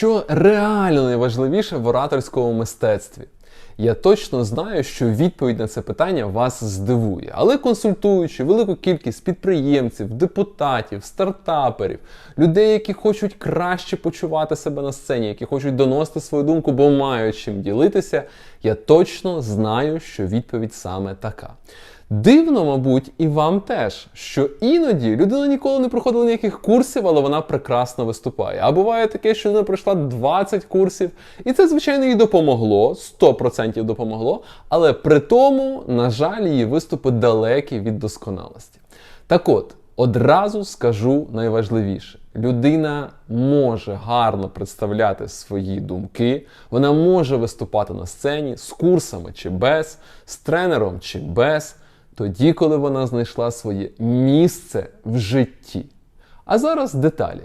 Що реально найважливіше в ораторському мистецтві? Я точно знаю, що відповідь на це питання вас здивує. Але консультуючи велику кількість підприємців, депутатів, стартаперів, людей, які хочуть краще почувати себе на сцені, які хочуть доносити свою думку, бо мають чим ділитися, я точно знаю, що відповідь саме така. Дивно, мабуть, і вам теж, що іноді людина ніколи не проходила ніяких курсів, але вона прекрасно виступає. А буває таке, що людина пройшла 20 курсів, і це, звичайно, їй допомогло, 100% допомогло, але при тому, на жаль, її виступи далекі від досконалості. Так от, одразу скажу найважливіше: людина може гарно представляти свої думки, вона може виступати на сцені з курсами чи без, з тренером чи без тоді, коли вона знайшла своє місце в житті. А зараз деталі.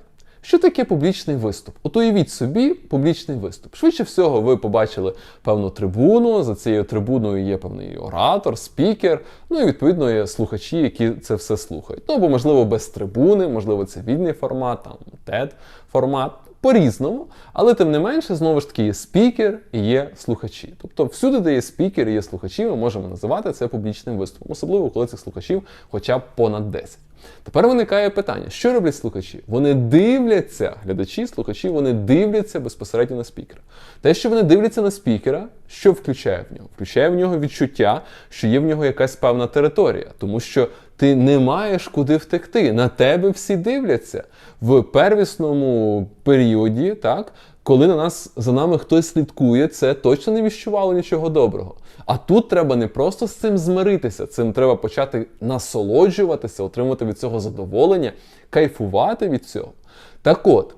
Що таке публічний виступ? От уявіть собі публічний виступ. Швидше всього, ви побачили певну трибуну. За цією трибуною є певний оратор, спікер, ну і відповідно є слухачі, які це все слухають. Ну або, можливо, без трибуни, можливо, це вільний формат, там TED формат. По-різному, але тим не менше, знову ж таки, є спікер і є слухачі. Тобто, всюди, де є спікер і є слухачі, ми можемо називати це публічним виступом, особливо коли цих слухачів хоча б понад 10. Тепер виникає питання: що роблять слухачі? Вони дивляться, глядачі, слухачі, вони дивляться безпосередньо на спікера. Те, що вони дивляться на спікера, що включає в нього? Включає в нього відчуття, що є в нього якась певна територія, тому що ти не маєш куди втекти. На тебе всі дивляться в первісному періоді, так. Коли на нас за нами хтось слідкує, це точно не віщувало нічого доброго. А тут треба не просто з цим змиритися, цим треба почати насолоджуватися, отримувати від цього задоволення, кайфувати від цього. Так от.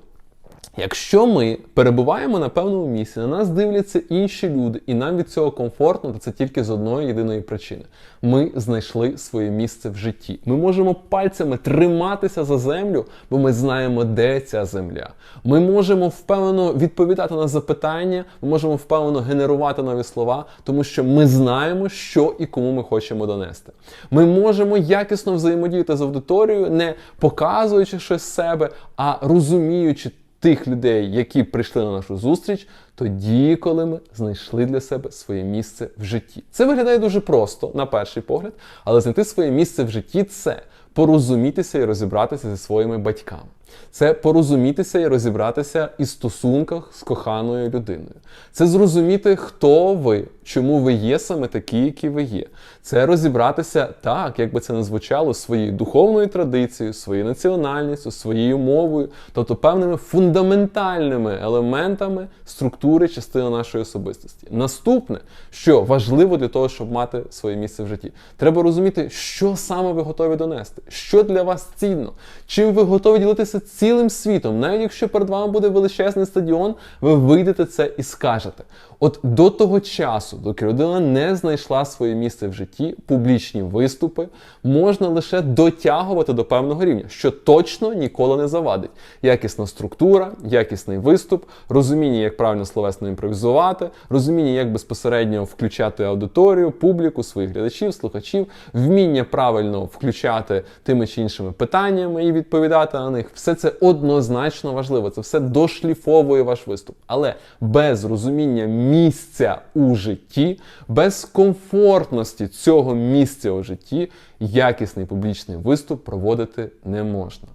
Якщо ми перебуваємо на певному місці, на нас дивляться інші люди, і нам від цього комфортно, то це тільки з одної єдиної причини. Ми знайшли своє місце в житті. Ми можемо пальцями триматися за землю, бо ми знаємо, де ця земля. Ми можемо впевнено відповідати на запитання, ми можемо впевнено генерувати нові слова, тому що ми знаємо, що і кому ми хочемо донести. Ми можемо якісно взаємодіяти з аудиторією, не показуючи щось з себе, а розуміючи тих людей, які прийшли на нашу зустріч, тоді, коли ми знайшли для себе своє місце в житті. Це виглядає дуже просто на перший погляд, але знайти своє місце в житті це порозумітися і розібратися зі своїми батьками. Це порозумітися і розібратися і стосунках з коханою людиною. Це зрозуміти, хто ви, чому ви є саме такі, які ви є. Це розібратися так, як би це не звучало, своєю духовною традицією, своєю національністю, своєю мовою, тобто певними фундаментальними елементами структури частини нашої особистості. Наступне, що важливо для того, щоб мати своє місце в житті, треба розуміти, що саме ви готові донести, що для вас цінно, чим ви готові ділитися цілим світом. Навіть якщо перед вами буде величезний стадіон, ви вийдете це і скажете. От до того часу, доки людина не знайшла своє місце в житті, публічні виступи можна лише дотягувати до певного рівня, що точно ніколи не завадить. Якісна структура, якісний виступ, розуміння, як правильно словесно імпровізувати, розуміння, як безпосередньо включати аудиторію, публіку, своїх глядачів, слухачів, вміння правильно включати тими чи іншими питаннями і відповідати на них. Все це однозначно важливо. Це все дошліфовує ваш виступ. Але без розуміння місця у житті, без комфортності цього місця у житті якісний публічний виступ проводити не можна.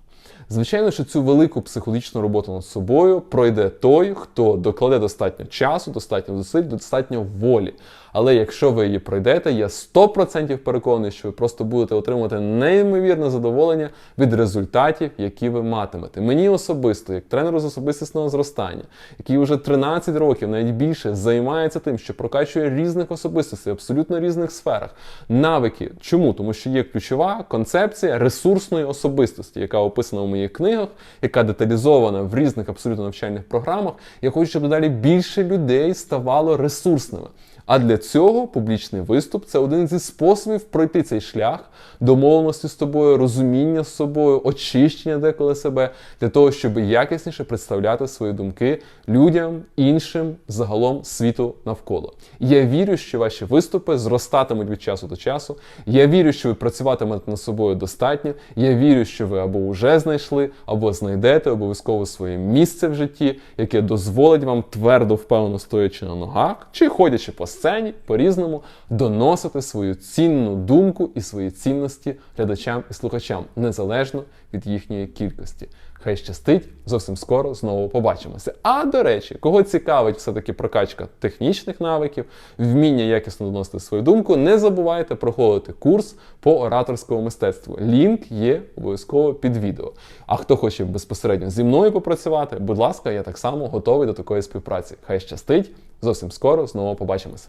Звичайно, що цю велику психологічну роботу над собою пройде той, хто докладе достатньо часу, достатньо зусиль, достатньо волі. Але якщо ви її пройдете, я 100% переконаний, що ви просто будете отримувати неймовірне задоволення від результатів, які ви матимете. Мені особисто, як тренеру з особистісного зростання, який вже 13 років, навіть більше, займається тим, що прокачує різних особистостей, абсолютно різних сферах. Навики. Чому? Тому що є ключова концепція ресурсної особистості, яка описана у моїх книгах, яка деталізована в різних абсолютно навчальних програмах. Я хочу, щоб далі більше людей ставало ресурсними. А для цього публічний виступ це один зі способів пройти цей шлях домовленості з тобою, розуміння з собою, очищення деколи себе для того, щоб якісніше представляти свої думки людям, іншим, загалом світу навколо. Я вірю, що ваші виступи зростатимуть від часу до часу. Я вірю, що ви працюватимете над собою достатньо. Я вірю, що ви або вже знайшли, або знайдете обов'язково своє місце в житті, яке дозволить вам твердо впевнено стоячи на ногах, чи ходячи по сцені по-різному, доносити свою цінну думку і свої цінності глядачам і слухачам, незалежно від їхньої кількості. Хай щастить, зовсім скоро знову побачимося. А до речі, кого цікавить все-таки прокачка технічних навиків, вміння якісно доносити свою думку, не забувайте проходити курс по ораторському мистецтву. Лінк є обов'язково під відео. А хто хоче безпосередньо зі мною попрацювати, будь ласка, я так само готовий до такої співпраці. Хай щастить, зовсім скоро знову побачимося.